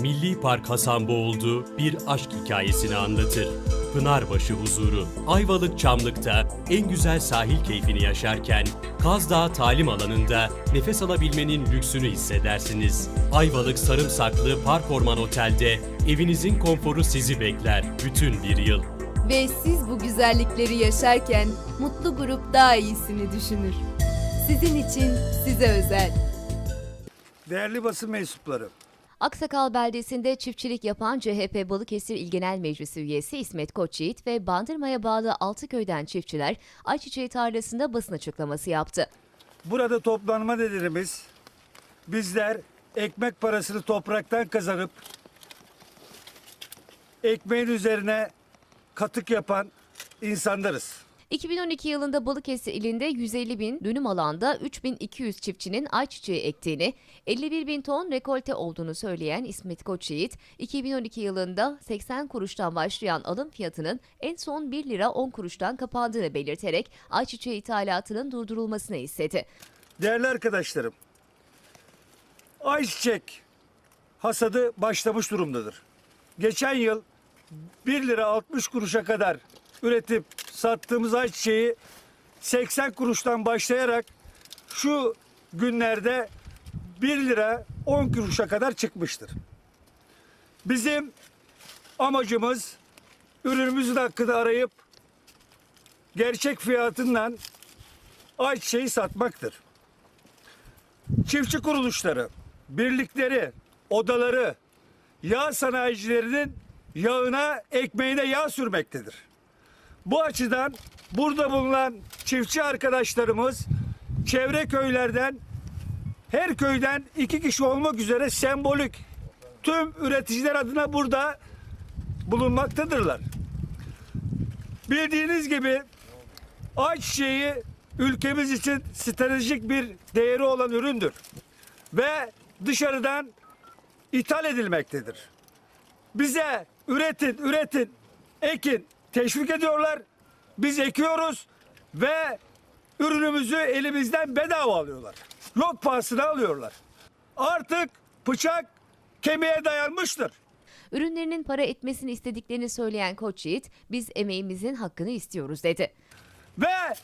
Milli Park Hasanboğuldu bir aşk hikayesini anlatır. Pınarbaşı huzuru, Ayvalık Çamlık'ta en güzel sahil keyfini yaşarken, Kaz Dağı talim alanında nefes alabilmenin lüksünü hissedersiniz. Ayvalık Sarımsaklı Park Orman Otel'de evinizin konforu sizi bekler bütün bir yıl. Ve siz bu güzellikleri yaşarken mutlu grup daha iyisini düşünür. Sizin için size özel. Değerli basın mensupları, Aksakal beldesinde çiftçilik yapan CHP Balıkesir İl Genel Meclisi üyesi İsmet Koçyiğit ve Bandırma'ya bağlı Altıköy'den çiftçiler ayçiçeği tarlasında basın açıklaması yaptı. burada toplanma nedenimiz bizler ekmek parasını topraktan kazanıp ekmeğin üzerine katık yapan insanlarız. 2012 yılında Balıkesir ilinde 150 bin dönüm alanda 3200 çiftçinin ayçiçeği ektiğini, 51 bin ton rekolte olduğunu söyleyen İsmet Koçyiğit, 2012 yılında 80 kuruştan başlayan alım fiyatının en son 1 lira 10 kuruştan kapandığını belirterek ayçiçeği ithalatının durdurulmasını istedi. Değerli arkadaşlarım, ayçiçek hasadı başlamış durumdadır. Geçen yıl 1 lira 60 kuruşa kadar üretip sattığımız ayçiçeği 80 kuruştan başlayarak şu günlerde 1 lira 10 kuruşa kadar çıkmıştır. Bizim amacımız ürünümüzün hakkını arayıp gerçek fiyatından ayçiçeği satmaktır çiftçi kuruluşları, birlikleri, odaları, yağ sanayicilerinin yağına, ekmeğine yağ sürmektedir. Bu açıdan burada bulunan çiftçi arkadaşlarımız çevre köylerden her köyden iki kişi olmak üzere sembolik tüm üreticiler adına burada bulunmaktadırlar. Bildiğiniz gibi ayçiçeği ülkemiz için stratejik bir değeri olan üründür. Ve dışarıdan ithal edilmektedir. Bize üretin, üretin, ekin teşvik ediyorlar. Biz ekiyoruz ve ürünümüzü elimizden bedava alıyorlar. Yok pahasına alıyorlar. Artık bıçak kemiğe dayanmıştır. Ürünlerinin para etmesini istediklerini söyleyen Koç Yiğit, biz emeğimizin hakkını istiyoruz dedi. ve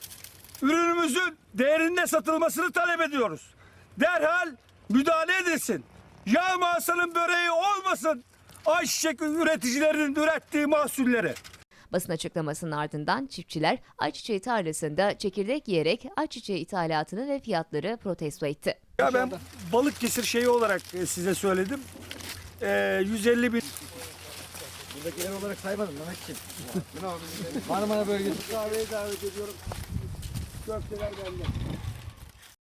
ürünümüzün değerinde satılmasını talep ediyoruz. Derhal müdahale edilsin. Yağ mağasanın böreği olmasın. Ayçiçek üreticilerinin ürettiği mahsulleri. Basın açıklamasının ardından çiftçiler ayçiçeği tarlasında çekirdek yiyerek ayçiçeği ithalatını ve fiyatları protesto etti. Ya ben Balıkesir şeyi olarak e, size söyledim. Ee, 150 bin Buradakiler olarak saymadım Mehmetciğim. Marmara bölgesi. kahveye davet ediyorum. Köfteler bende.